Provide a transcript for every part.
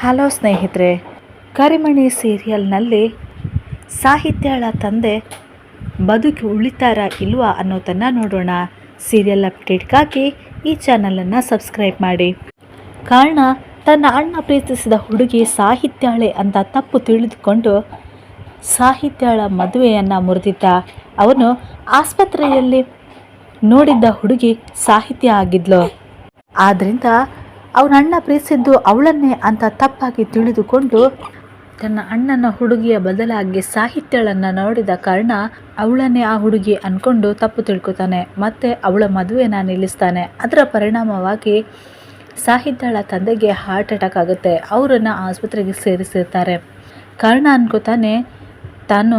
Hello ಸ್ನೇಹಿತರೆ, ಕರಿಮಣಿ ಸೀರಿಯಲ್ನಲ್ಲಿ ಸಾಹಿತ್ಯಳ ತಂದೆ ಬದುಕಿ ಉಳಿತಾರ ಇಲ್ವಾ ಅನ್ನೋದನ್ನು ನೋಡೋಣ. ಸೀರಿಯಲ್ ಅಪ್ಡೇಟ್ಗಾಗಿ ಈ ಚಾನಲನ್ನು ಸಬ್ಸ್ಕ್ರೈಬ್ ಮಾಡಿ. ಕಾರಣ, ತನ್ನ ಅಣ್ಣ ಪ್ರೀತಿಸಿದ ಹುಡುಗಿ ಸಾಹಿತ್ಯಾಳೆ ಅಂತ ತಪ್ಪು ತಿಳಿದುಕೊಂಡು ಸಾಹಿತ್ಯಳ ಮದುವೆಯನ್ನು ಮುರಿದಿದ್ದ. ಅವನು ಆಸ್ಪತ್ರೆಯಲ್ಲಿ ನೋಡಿದ್ದ ಹುಡುಗಿ ಸಾಹಿತ್ಯ ಆಗಿದ್ಲು. ಆದ್ದರಿಂದ ಅವನ ಅಣ್ಣ ಪ್ರೀತಿಸಿದ್ದು ಅವಳನ್ನೇ ಅಂತ ತಪ್ಪಾಗಿ ತಿಳಿದುಕೊಂಡು ತನ್ನ ಅಣ್ಣನ ಹುಡುಗಿಯ ಬದಲಾಗಿ ಸಾಹಿತ್ಯಳನ್ನು ನೋಡಿದ ಕಾರಣ ಅವಳನ್ನೇ ಆ ಹುಡುಗಿ ಅಂದ್ಕೊಂಡು ತಪ್ಪು ತಿಳ್ಕೊತಾನೆ, ಮತ್ತು ಅವಳ ಮದುವೆನ ನಿಲ್ಲಿಸ್ತಾನೆ. ಅದರ ಪರಿಣಾಮವಾಗಿ ಸಾಹಿತ್ಯಳ ತಂದೆಗೆ ಹಾರ್ಟ್ ಅಟ್ಯಾಕ್ ಆಗುತ್ತೆ. ಅವರನ್ನು ಆಸ್ಪತ್ರೆಗೆ ಸೇರಿಸಿರ್ತಾರೆ. ಕಾರಣ ಅನ್ಕೋತಾನೆ, ತಾನು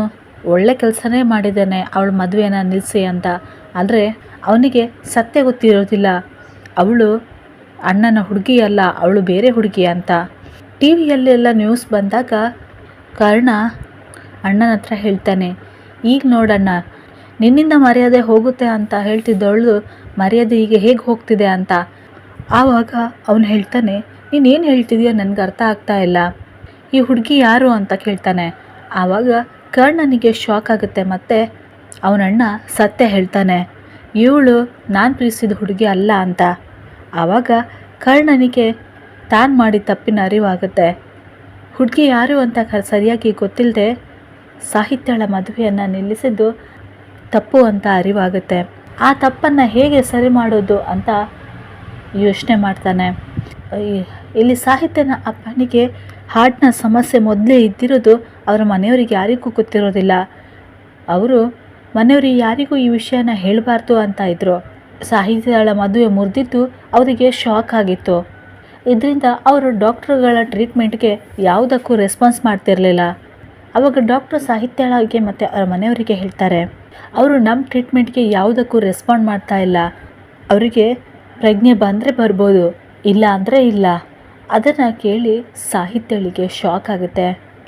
ಒಳ್ಳೆ ಕೆಲಸನೇ ಮಾಡಿದ್ದಾನೆ, ಅವಳ ಮದುವೆನ ನಿಲ್ಲಿಸಿ ಅಂತ. ಆದರೆ ಅವನಿಗೆ ಸತ್ಯ ಗೊತ್ತಿರೋದಿಲ್ಲ. ಅವಳು ಅಣ್ಣನ ಹುಡುಗಿ ಅಲ್ಲ, ಅವಳು ಬೇರೆ ಹುಡುಗಿ ಅಂತ. ಟಿ ವಿಯಲ್ಲೆಲ್ಲ ನ್ಯೂಸ್ ಬಂದಾಗ ಕರ್ಣ ಅಣ್ಣನ ಹತ್ರ ಹೇಳ್ತಾನೆ, ಈಗ ನೋಡಣ್ಣ, ನಿನ್ನಿಂದ ಮರ್ಯಾದೆ ಹೋಗುತ್ತೆ ಅಂತ ಹೇಳ್ತಿದ್ದವಳು ಮರ್ಯಾದೆ ಈಗ ಹೇಗೆ ಹೋಗ್ತಿದೆ ಅಂತ. ಆವಾಗ ಅವನು ಹೇಳ್ತಾನೆ ನೀನೇನು ಹೇಳ್ತಿದೀಯ ನನಗೆ ಅರ್ಥ ಆಗ್ತಾ ಇಲ್ಲ. ಈ ಹುಡುಗಿ ಯಾರು ಅಂತ ಕೇಳ್ತಾನೆ. ಆವಾಗ ಕರ್ಣನಿಗೆ ಶಾಕ್ ಆಗುತ್ತೆ ಮತ್ತು ಅವನಣ್ಣ ಸತ್ಯ ಹೇಳ್ತಾನೆ, ಇವಳು ನಾನು ಪ್ರೀತಿಸಿದ ಹುಡುಗಿ ಅಲ್ಲ ಅಂತ. ಆವಾಗ ಕರ್ಣನಿಗೆ ತಾನು ಮಾಡಿದ ತಪ್ಪಿನ ಅರಿವಾಗುತ್ತೆ. ಹುಡುಗಿ ಯಾರು ಅಂತ ಸರಿಯಾಗಿ ಗೊತ್ತಿಲ್ಲದೆ ಸಾಹಿತ್ಯಳ ಮದುವೆಯನ್ನು ನಿಲ್ಲಿಸಿದ್ದು ತಪ್ಪು ಅಂತ ಅರಿವಾಗುತ್ತೆ. ಆ ತಪ್ಪನ್ನು ಹೇಗೆ ಸರಿ ಮಾಡೋದು ಅಂತ ಯೋಚನೆ ಮಾಡ್ತಾನೆ. ಇಲ್ಲಿ ಸಾಹಿತ್ಯನ ಅಪ್ಪನಿಗೆ ಹಾರ್ಟ್ನ ಸಮಸ್ಯೆ ಮೊದಲೇ ಇದ್ದಿರೋದು ಅವರ ಮನೆಯವರಿಗೆ ಯಾರಿಗೂ ಗೊತ್ತಿರೋದಿಲ್ಲ. ಅವರು ಮನೆಯವರಿಗೆ ಯಾರಿಗೂ ಈ ವಿಷಯನ ಹೇಳಬಾರ್ದು ಅಂತ ಇದ್ದರು ಸಾಹಿತ್ಯಗಳ ಮದುವೆ ಮುರಿದಿದ್ದು ಅವರಿಗೆ ಶಾಕ್ ಆಗಿತ್ತು. ಇದರಿಂದ ಅವರು ಡಾಕ್ಟ್ರುಗಳ ಟ್ರೀಟ್ಮೆಂಟ್ಗೆ ಯಾವುದಕ್ಕೂ ರೆಸ್ಪಾನ್ಸ್ ಮಾಡ್ತಿರಲಿಲ್ಲ. ಅವಾಗ ಡಾಕ್ಟರ್ ಸಾಹಿತ್ಯಳಿಗೆ ಮತ್ತು ಅವರ ಮನೆಯವರಿಗೆ ಹೇಳ್ತಾರೆ, ಅವರು ನಮ್ಮ ಟ್ರೀಟ್ಮೆಂಟ್ಗೆ ಯಾವುದಕ್ಕೂ ರೆಸ್ಪಾಂಡ್ ಮಾಡ್ತಾ ಇಲ್ಲ. ಅವರಿಗೆ ಪ್ರಜ್ಞೆ ಬಂದರೆ ಬರ್ಬೋದು, ಇಲ್ಲ ಅಂದರೆ ಇಲ್ಲ. ಅದನ್ನು ಕೇಳಿ ಸಾಹಿತ್ಯಳಿಗೆ ಶಾಕ್ ಆಗುತ್ತೆ.